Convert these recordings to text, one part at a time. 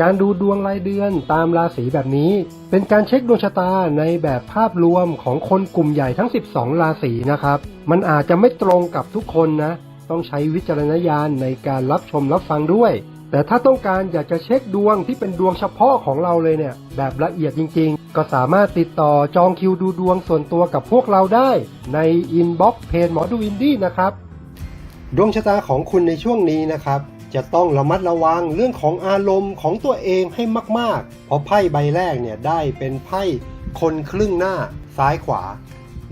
การดูดวงรายเดือนตามราศีแบบนี้ เป็นการเช็คดวงชะตาในแบบภาพรวมของคนกลุ่มใหญ่ทั้ง 12 ราศีนะครับ มันอาจจะไม่ตรงกับทุกคนนะ ต้องใช้วิจารณญาณในการรับชมรับฟังด้วย แต่ถ้าต้องการอยากจะเช็คดวงที่เป็นดวงเฉพาะของเราเลยเนี่ย แบบละเอียดจริง ๆ ก็สามารถติดต่อจองคิวดูดวงส่วนตัวกับพวกเราได้ในอินบ็อกซ์เพจหมอดูอินดี้นะครับ ดวงชะตาของคุณในช่วงนี้นะครับ จะต้องระมัดระวังเรื่องของอารมณ์ของตัวเองให้มากๆ เพราะไพ่ใบแรกเนี่ยได้เป็นไพ่คนครึ่งหน้าซ้ายขวา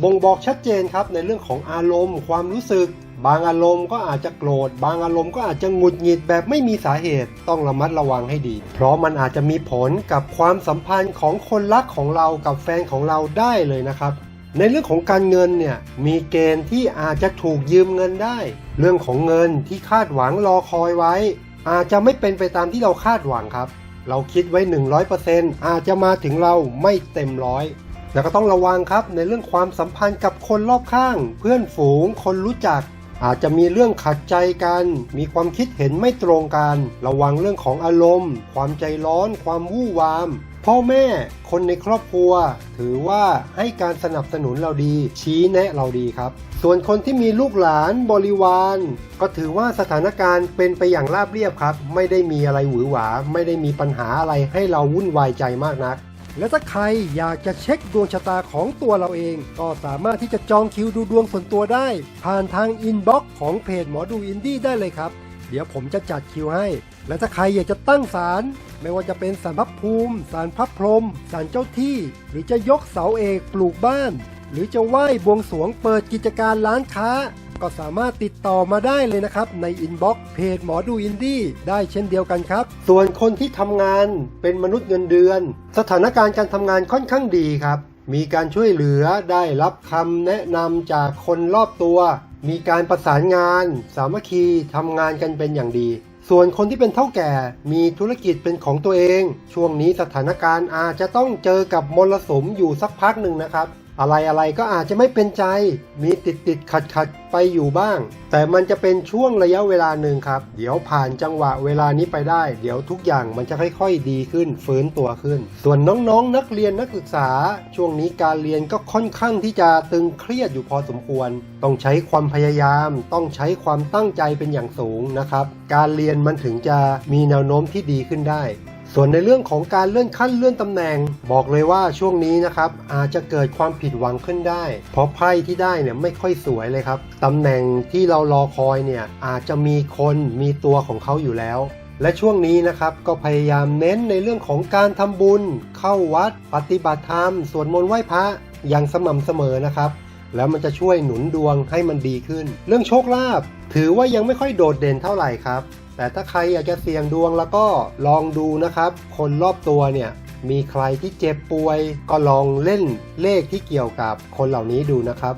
บ่งบอกชัดเจนครับในเรื่องของอารมณ์ ความรู้สึก บางอารมณ์ก็อาจจะโกรธ บางอารมณ์ก็อาจจะหงุดหงิดแบบไม่มีสาเหตุต้องระมัดระวังให้ดี เพราะมันอาจจะมีผลกับความสัมพันธ์ของคนรักของเรากับแฟนของเราได้เลยนะครับ ในเรื่องของการเงินเนี่ยมีเกณฑ์ที่อาจจะถูกยืมเงินได้ เรื่องของเงินที่คาดหวังรอคอยไว้ อาจจะไม่เป็นไปตามที่เราคาดหวังครับ เราคิดไว้ 100%อาจจะมาถึงเราไม่เต็มร้อยแล้วก็ต้องระวังครับในเรื่องความสัมพันธ์กับคนรอบข้าง เพื่อนฝูงคนรู้จัก อาจจะมีเรื่องขัดใจกัน มีความคิดเห็นไม่ตรงกัน ระวังเรื่องของอารมณ์ ความใจร้อน ความวู่วาม พ่อแม่ คนในครอบครัว ถือว่าให้การสนับสนุนเราดี ชี้แนะเราดีครับ ส่วนคนที่มีลูกหลานบริวาร ก็ถือว่าสถานการณ์เป็นไปอย่างราบเรียบครับ ไม่ได้มีอะไรหวือหวา ไม่ได้มีปัญหาอะไรให้เราวุ่นวายใจมากนัก และถ้าใครอยากจะเช็คดวงชะตาของตัวเราเอง ก็สามารถที่จะจองคิวดูดวงส่วนตัวได้ ผ่านทางอินบ็อกซ์ของเพจหมอดูอินดี้ได้เลยครับ เดี๋ยวผมจะจัดคิวให้ และถ้าใครอยากจะตั้งศาลไม่ว่าจะเป็นศาลพระภูมิศาลพระพรหมศาลเจ้าที่ หรือจะยกเสาเอกปลูกบ้าน หรือจะไหว้บวงสรวงเปิดกิจการร้านค้า ก็สามารถติดต่อมาได้เลยนะครับ ในอินบ็อกซ์เพจหมอดูอินดี้ได้เช่นเดียวกันครับ ส่วนคนที่ทำงานเป็นมนุษย์เงินเดือน สถานการณ์การทำงานค่อนข้างดีครับ มีการช่วยเหลือได้รับคำแนะนำจากคนรอบตัว มีการประสานงาน สามัคคีทำงานกันเป็นอย่างดีส่วนคนที่เป็นเท่าแก่มีธุรกิจเป็นของตัวเอง ช่วงนี้สถานการณ์อาจจะต้องเจอกับมรสุมอยู่สักพักหนึ่งนะครับ อะไรอะไรก็อาจจะไม่เป็นใจ มีติดติดขัดขัดไปอยู่บ้าง แต่มันจะเป็นช่วงระยะเวลาหนึ่งครับ เดี๋ยวผ่านจังหวะเวลานี้ไปได้ เดี๋ยวทุกอย่างมันจะค่อยๆดีขึ้นฟื้นตัวขึ้น ส่วนน้องๆนักเรียนนักศึกษา ช่วงนี้การเรียนก็ค่อนข้างที่จะตึงเครียดอยู่พอสมควร ต้องใช้ความพยายาม ต้องใช้ความตั้งใจเป็นอย่างสูงนะครับ การเรียนมันถึงจะมีแนวโน้มที่ดีขึ้นได้ ส่วนในเรื่องของการเลื่อนขั้นเลื่อนตำแหน่ง บอกเลยว่าช่วงนี้นะครับอาจจะเกิดความผิดหวังขึ้นได้ เพราะไพ่ที่ได้เนี่ยไม่ค่อยสวยเลยครับตำแหน่งที่เรารอคอยเนี่ยอาจจะมีคนมีตัวของเขาอยู่แล้ว และช่วงนี้นะครับก็พยายามเน้นในเรื่องของการทำบุญ เข้าวัด ปฏิบัติธรรมสวดมนต์ไหว้พระอย่างสม่ำเสมอนะครับแล้วมันจะช่วยหนุนดวงให้มันดีขึ้น เรื่องโชคลาภถือว่ายังไม่ค่อยโดดเด่นเท่าไหร่ครับ แต่ถ้าใครอยากจะเสี่ยงดวงแล้วก็ลองดูนะครับ คนรอบตัวเนี่ยมีใครที่เจ็บป่วย ก็ลองเล่นเลขที่เกี่ยวกับคนเหล่านี้ดูนะครับ